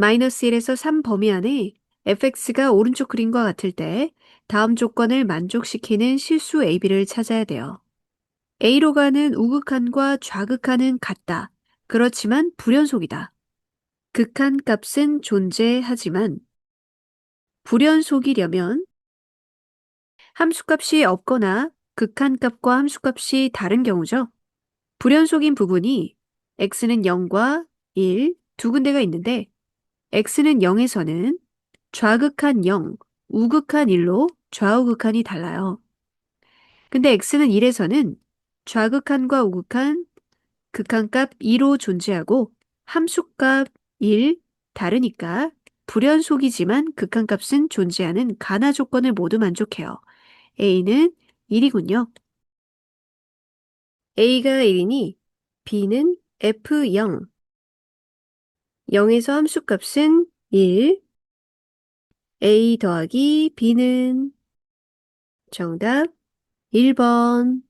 마이너스 1에서 3 범위 안에 fx가 오른쪽 그림과 같을 때 다음 조건을 만족시키는 실수 AB를 찾아야 돼요. A로 가는 우극한과 좌극한은 같다. 그렇지만 불연속이다. 극한 값은 존재하지만 불연속이려면 함수값이 없거나 극한값과 함수값이 다른 경우죠. 불연속인 부분이 x는 0과 1 두 군데가 있는데 x는 0에서는 좌극한 0, 우극한 1로 좌우극한이 달라요. 근데 x는 1에서는 좌극한과 우극한 극한값 2로 존재하고 함수값 1 다르니까 불연속이지만 극한값은 존재하는 가나 조건을 모두 만족해요. a는 1이군요. a가 1이니 b는 f0 0에서 함수값은 1 a 더하기 b는 정답 1번